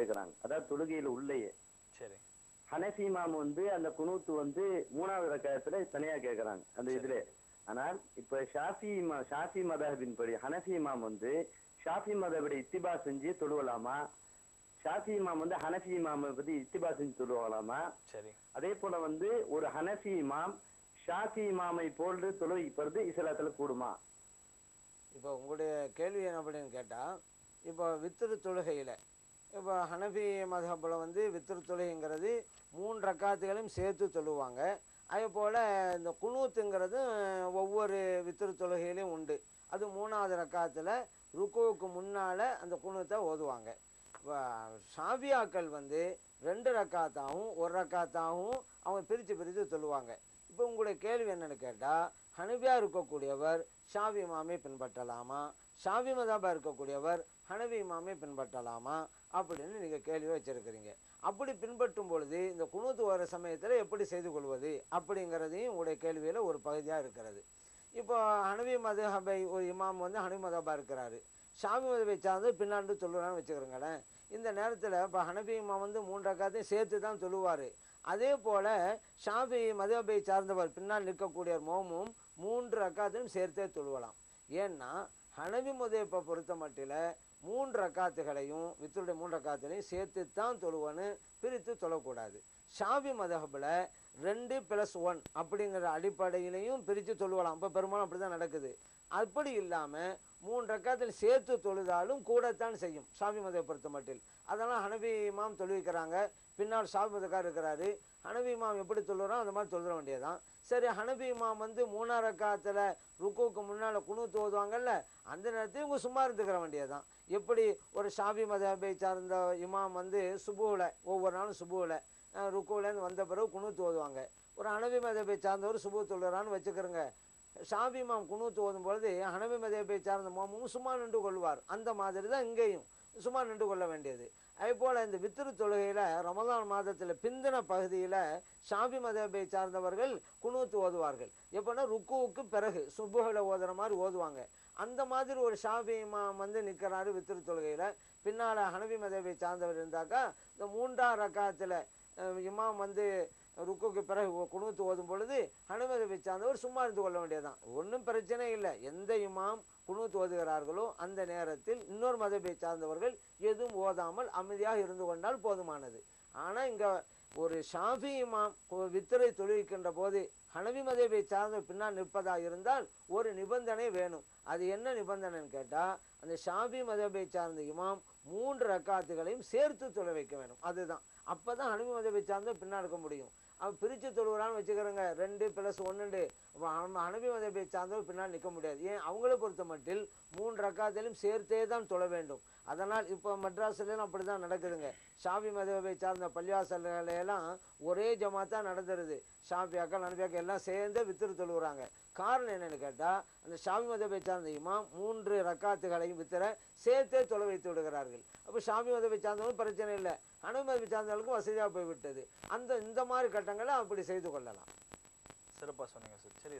கேட்கறாங்க அதாவது தொழுகையில உள்ளேயே. சரி. ஹனஃபி இமாம் வந்து அந்த குனூத்து வந்து மூணாவது ரக்காயத்துல தனியா கேக்குறாங்க. அந்த இதுல. ஆனால் இப்ப ஷாஃபி இமா ஷாஃபி மதஹபின் படி ஹனஃபி இமாம் வந்து ஷாஃபி மதபடி இத்திபா செஞ்சு தொழுவலாமா? ஷாஃபி இமாம் வந்து ஹனஃபி இமாமை பத்தி இத்திபா செஞ்சு தொழுவலாமா? சரி. அதே போல வந்து ஒரு ஹனஃபி இமாம் ஷாஃபி இமாமை போன்று தொழுவிப்பது இஸ்லாத்துல கூடுமா? இப்போ உங்களுடைய கேள்வி என்ன அப்படின்னு கேட்டால் இப்போ வித்திரு தொழுகையில் இப்போ ஹனஃபி மதஹப்பில் வந்து வித்திரு தொழுகைங்கிறது மூணு ரக்காத்துகளையும் சேர்த்து தொழுவாங்க. அதே போல் இந்த குனூத்துங்கிறது ஒவ்வொரு வித்திரு தொழுகையிலையும் உண்டு. அது மூணாவது ரக்காத்தில் ருக்குவுக்கு முன்னால் அந்த குணத்தை ஓதுவாங்க. இப்போ ஷாபியாக்கள் வந்து ரெண்டு ரக்காத்தாகவும் ஒரு ரக்காத்தாகவும் அவங்க பிரித்து பிரித்து சொல்லுவாங்க இப்போ உங்களுடைய கேள்வி என்னென்னு கேட்டால் ஹனவியாக இருக்கக்கூடியவர் ஷாவி இமாமை பின்பற்றலாமா? ஷாவி மதாபா இருக்கக்கூடியவர் ஹனவி இமாமை பின்பற்றலாமா? அப்படின்னு நீங்கள் கேள்வி வச்சுருக்கிறீங்க. அப்படி பின்பற்றும் பொழுது இந்த குணூத்து வர சமயத்தில் எப்படி செய்து கொள்வது? அப்படிங்கிறதையும் உங்களுடைய கேள்வியில் ஒரு பகுதியாக இருக்கிறது. இப்போ ஹனவி மதஹபை ஒரு இமாம் வந்து ஹனவி மதபா இருக்கிறாரு. ஷாமி மதபை சார்ந்து பின்னாண்டு சொல்லுறான்னு வச்சுக்கிறோங்களேன் இந்த நேரத்தில் இப்போ ஹனபி இமாம் வந்து மூன்று ரக்காத்தையும் சேர்த்து தான் சொல்லுவார். அதே போல் ஷாஃபி மதபை சார்ந்தவர் பின்னால் நிற்கக்கூடிய மோமும் மூன்று ரக்காத்தையும் சேர்த்தே தொழுவலாம். ஏன்னா ஹனவி முதப்பை பொறுத்த மட்டில் மூன்று ரக்காத்துகளையும் வித்துடைய மூன்று ரக்காத்துகளையும் சேர்த்து தான் தொழுவன்னு பிரித்து தொழக்கூடாது. ஷாஃபி மதஹபில் ரெண்டு ப்ளஸ் ஒன் அப்படிங்கிற அடிப்படையிலையும் பிரித்து தொழுவலாம். இப்போ பெரும்பாலும் அப்படி தான் நடக்குது. அப்படி இல்லாமல் மூன்று ரக்காத்தில் சேர்த்து தொழுதாலும் கூடத்தான் செய்யும். சாமி மதத்தை பொறுத்த மட்டில். அதெல்லாம் ஹனபி இமாம் தொழுவிக்கிறாங்க. பின்னால் சாமி மதக்கார் இருக்கிறாரு. ஹனபி இமாம் எப்படி தொழுறோம் அந்த மாதிரி தொழுற வேண்டியதுதான். சரி ஹனபி இமாம் வந்து மூணாம் ரக்காத்தில் ருக்குவுக்கு முன்னால் குணு தோதுவாங்கல்ல அந்த நேரத்தையும் இவங்க சும்மா இருந்துக்கிற வேண்டியதுதான். எப்படி ஒரு சாமி மதபை சார்ந்த இமாம் வந்து சுபுவில் ஒவ்வொரு நாளும் சுபுவில் ருக்குவிலேருந்து வந்த பிறகு குணு ஓதுவாங்க. ஒரு அனவி மதபை சார்ந்தவர் சுபு தொழுறான்னு வச்சுக்கிறோங்க. ஷாஃபி மாம் குணூத்து ஓதும் பொழுது ஹனபி மதேபை சார்ந்த மாமும் சும்மா நின்று கொள்வார். அந்த மாதிரி தான் இங்கேயும். சும்மா நின்று கொள்ள வேண்டியது. அதே போல் இந்த வித்திரு தொழுகையில் ரமதான் மாதத்தில் பிந்தின பகுதியில் ஷாஃபி மதபை சார்ந்தவர்கள் குணூத்து ஓதுவார்கள். எப்போன்னா ருக்குவுக்கு பிறகு சுப்புகளை ஓதுற மாதிரி ஓதுவாங்க. அந்த மாதிரி ஒரு சாபி இமாம் வந்து நிற்கிறாரு வித்திரு தொழுகையில். பின்னால் ஹனபி மதபை சார்ந்தவர் இருந்தாக்கா இந்த மூன்றாம் ரக்காத்தில் இமாம் வந்து ருக்குக்கு பிறகு குடும்பத்து ஓதும் பொழுது ஹனுமதி சார்ந்தவர் சும்மா இருந்து கொள்ள வேண்டியதுதான். ஒன்றும் பிரச்சனை இல்லை. எந்த இமாம் குணூத்து ஓதுகிறார்களோ அந்த நேரத்தில் இன்னொரு மதத்தை சார்ந்தவர்கள் எதுவும் ஓதாமல் அமைதியாக இருந்து கொண்டால் போதுமானது. ஆனால் இங்கே ஒரு ஷாஃபி இமாம் வித்திரை தொழுவிக்கின்ற போது ஹனவி மதபை சார்ந்த பின்னால் நிற்பதாக இருந்தால் ஒரு நிபந்தனை வேணும். அது என்ன நிபந்தனைன்னு கேட்டால் அந்த ஷாபி மதபை சார்ந்த இமாம் மூன்று ரக்காத்துகளையும் சேர்த்து தொலை வைக்க வேணும். அதுதான். அப்போ தான் ஹனவி மதபை சார்ந்த பின்னால் இருக்க முடியும். அவன் பிரித்து தொழுகிறான்னு வச்சுக்கிறோங்க ரெண்டு ப்ளஸ் ஒன்றுண்டு அனுபவி மதபை சார்ந்தவர் பின்னால் நிற்க முடியாது. ஏன்? அவங்கள பொறுத்த மட்டில் மூன்று ரக்காத்திலும் சேர்த்தே தான் தொழ வேண்டும். அதனால் இப்போ மெட்ராஸ்லாம் அப்படி தான் நடக்குதுங்க. ஷாஃபி மதபை சார்ந்த பள்ளிவாசல்களையெல்லாம் ஒரே ஜமாத்தாக நடந்துருது ஷாஃபியாக்கள் நனபியாக்கள் எல்லாம் சேர்ந்து வித்திரு தொழுகிறாங்க காரணம் என்னென்னு கேட்டால் அந்த ஷாஃபி மதபை சார்ந்த இமாம் மூன்று ரக்காத்துகளையும் வித்திர சேர்த்தே தொலை வைத்து விடுகிறார்கள். அப்போ சாமி மதபை சார்ந்தவங்களும் பிரச்சனை இல்லை. அணு மதபை சார்ந்தவர்களுக்கும் வசதியாக போய்விட்டது. அந்த இந்த மாதிரி கட்டங்களை அப்படி செய்து கொள்ளலாம். சிறப்பாக சொன்னீங்க சார் சரி